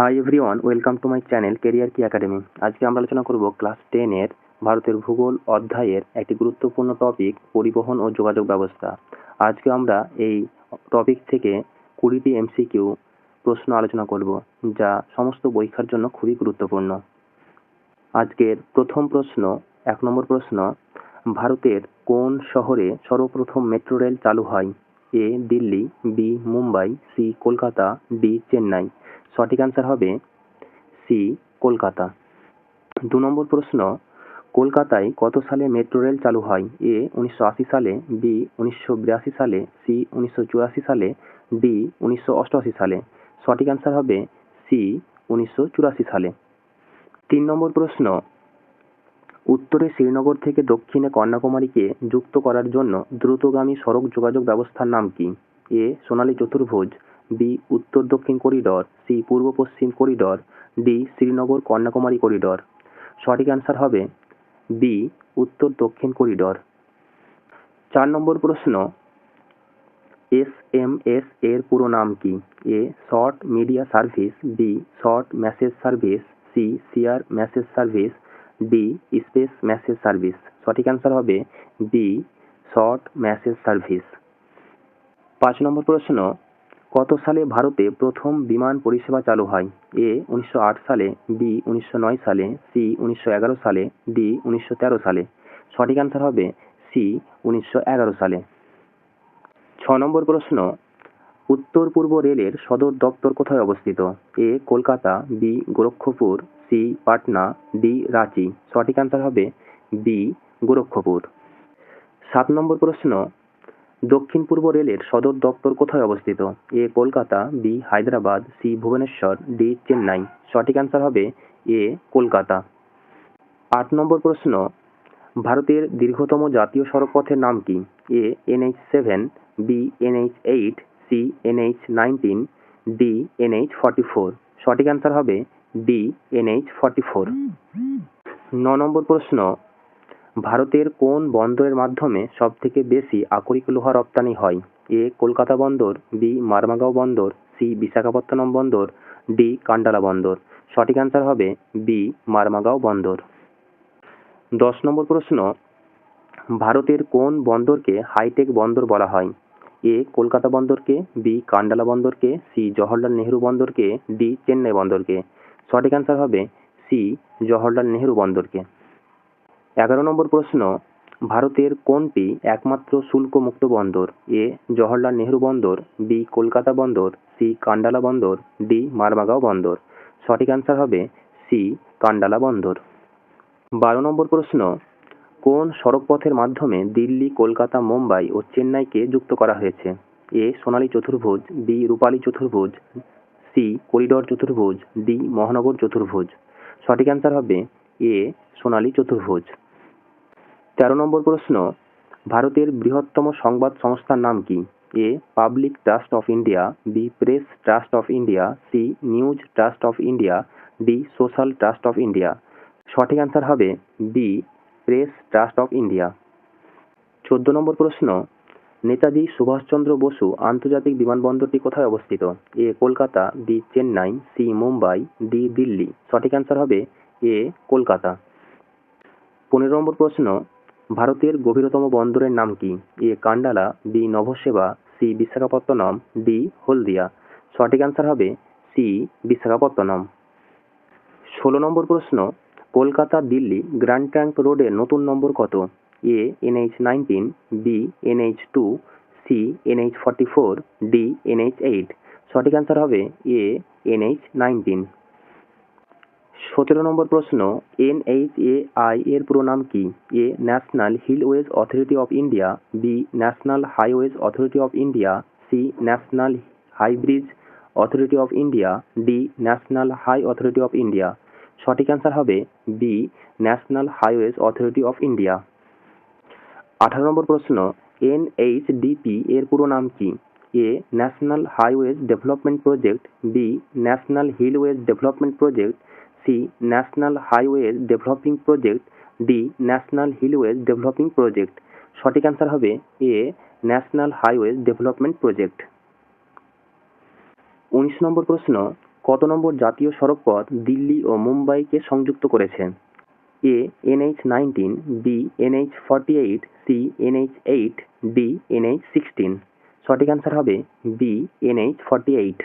Hi everyone, welcome to my channel career key academy. আজকে আমরা আলোচনা করব ক্লাস টেনের ভারতের ভূগোল অধ্যায়ের একটি গুরুত্বপূর্ণ টপিক পরিবহন ও যোগাযোগ ব্যবস্থা। আজকে আমরা এই টপিক থেকে কুড়িটি এমসিকিউ প্রশ্ন আলোচনা করব, যা সমস্ত পরীক্ষার জন্য খুবই গুরুত্বপূর্ণ। আজকের প্রথম প্রশ্ন, এক নম্বর প্রশ্ন, ভারতের কোন শহরে সর্বপ্রথম মেট্রো রেল চালু হয়? A, Delhi, B, Mumbai, C, Kolkata, D, Chennai. সঠিক অ্যান্সার হবে সি কলকাতা। দু নম্বর প্রশ্ন, কলকাতায় কত সালে মেট্রো রেল চালু হয়? এ উনিশশো আশি সালে বি উনিশশো বিরাশি সালে সি উনিশশো চুরাশি সালে ডি উনিশশো অষ্টআশি সালে। সঠিক অ্যান্সার হবে সি উনিশশো চুরাশি সালে। তিন নম্বর প্রশ্ন, উত্তরে শ্রীনগর থেকে দক্ষিণে কন্যাকুমারীকে যুক্ত করার জন্য দ্রুতগামী সড়ক যোগাযোগ ব্যবস্থার নাম কি? এ সোনালী চতুর্ভুজ বি উত্তর দক্ষিণ করিডর, সি পূর্ব পশ্চিম corridor, D Srinagar Kanyakumari corridor. সঠিক অ্যান্সার হবে বি উত্তর দক্ষিণ করিডর। চার নম্বর প্রশ্ন, এস এম এস এর পুরো নাম কি? A short media service, B short message service, C share message service, D space message service. সঠিক অ্যান্সার হবে বি শর্ট মেসেজ সার্ভিস। পাঁচ নম্বর প্রশ্ন কত সালে ভারতে প্রথম বিমান পরিষেবা চালু হয়? এ, উনিশশো আট সালে, বি, উনিশশো নয় সালে, সি, উনিশশো এগারো সালে, ডি, উনিশশো তেরো সালে। সঠিক অ্যান্সার হবে সি, উনিশশো এগারো সালে। ছ নম্বর প্রশ্ন, উত্তর পূর্ব রেলের সদর দপ্তর কোথায় অবস্থিত? A, Kolkata, B, Gorakhpur, C, Patna, D, Ranchi. সঠিক অ্যান্সার হবে বি, গোরক্ষপুর। সাত নম্বর প্রশ্ন দক্ষিণ পূর্ব রেলের সদর দপ্তর কোথায় অবস্থিত? A, Kolkata, B, Hyderabad, C, Bhubaneswar, D, Chennai. সঠিক অ্যান্সার হবে এ, কলকাতা। আট নম্বর প্রশ্ন, ভারতের দীর্ঘতম জাতীয় সড়ক পথের নাম কি? A, NH seven, B, NH eight, C, NH nineteen, D, NH forty four. সঠিক অ্যান্সার হবে ডি, এনএইচ ফর্টি ফোর। ন নম্বর প্রশ্ন ভারতের কোন বন্দরের মাধ্যমে সবথেকে বেশি আকরিক লোহা রপ্তানি হয়? এ, কলকাতা বন্দর, বি, মারমাগাঁও বন্দর, সি, বিশাখাপত্তনম বন্দর, ডি, কান্ডালা বন্দর। সঠিক অ্যান্সার হবে বি, মারমাগাঁও বন্দর। দশ নম্বর প্রশ্ন, ভারতের কোন বন্দরকে হাইটেক বন্দর বলা হয়? এ, কলকাতা বন্দরকে, বি, কান্ডালা বন্দরকে, সি, জওহরলাল নেহরু বন্দরকে, ডি, চেন্নাই বন্দরকে। সঠিক অ্যান্সার হবে সি, জওহরলাল নেহরু বন্দরকে। এগারো নম্বর প্রশ্ন, ভারতের কোনটি একমাত্র শুল্কমুক্ত বন্দর? এ, জওহরলাল নেহরু বন্দর, বি, কলকাতা বন্দর, সি, কান্ডালা বন্দর, ডি, মারমাগাঁও বন্দর। সঠিক অ্যান্সার হবে সি, কান্ডালা বন্দর। বারো নম্বর প্রশ্ন, কোন সড়কপথের মাধ্যমে দিল্লি, কলকাতা, মুম্বাই ও চেন্নাইকে যুক্ত করা হয়েছে? এ, সোনালী চতুর্ভুজ, বি, রূপালী চতুর্ভুজ, সি, করিডর চতুর্ভুজ, ডি, মহানগর চতুর্ভুজ। সঠিক অ্যান্সার হবে এ, সোনালী চতুর্ভুজ। তেরো নম্বর প্রশ্ন, ভারতের বৃহত্তম সংবাদ সংস্থার নাম কি? A, public trust of India, B, press trust of India, C, news trust of India, D, social trust of India. সঠিক অ্যান্সার হবে B press trust of India. চোদ্দ নম্বর প্রশ্ন, নেতাজি সুভাষচন্দ্র বসু আন্তর্জাতিক বিমানবন্দরটি কোথায় অবস্থিত? A, Kolkata, B, Chennai, C, Mumbai, D, Delhi. সঠিক answer হবে এ, কলকাতা। পনেরো নম্বর প্রশ্ন ভারতের গভীরতম বন্দরের নাম কি? A, Kandla, B, Nhava Sheva, C, Visakhapatnam, D, Haldia. সঠিক অ্যান্সার হবে সি, বিশাখাপত্তনম। ষোলো নম্বর প্রশ্ন, কলকাতা দিল্লি গ্র্যান্ড ট্র্যাঙ্ক রোডের নতুন নম্বর কত? A NH nineteen B NH two C NH forty four D NH eight সঠিক অ্যান্সার হবে এ এনএইচ নাইনটিন সতেরো নম্বর প্রশ্ন এনএইচএআই এর পুরো নাম কি? A national hillways authority of India B national highways authority of India C national highbridge authority of India D national high authority of India সঠিক answer হবে B national highways authority of India আঠারো নম্বর প্রশ্ন N H এনএইচডিপি এর পুরো নাম কি? A national highways development project B national hillways development project C national highways developing project, D national hillways developing project. সঠিক answer হবে A national highways development project. উনিশ নম্বর প্রশ্ন, কত নম্বর জাতীয় সড়কপথ দিল্লি ও মুম্বাইকে সংযুক্ত করেছে? A NH nineteen, B NH forty eight, C NH eight, D NH sixteen. সঠিক অ্যান্সার হবে বি এনএইচ ফর্টি এইট।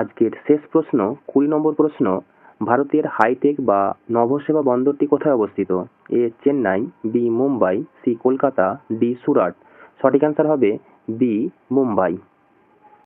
আজকের শেষ প্রশ্ন, কুড়ি নম্বর প্রশ্ন ভারতের হাইটেক বা নভোসেবা বন্দরটি কোথায় অবস্থিত? A, Chennai, B, Mumbai, C, Kolkata, D, Surat. সঠিক অ্যান্সার হবে বি, মুম্বাই।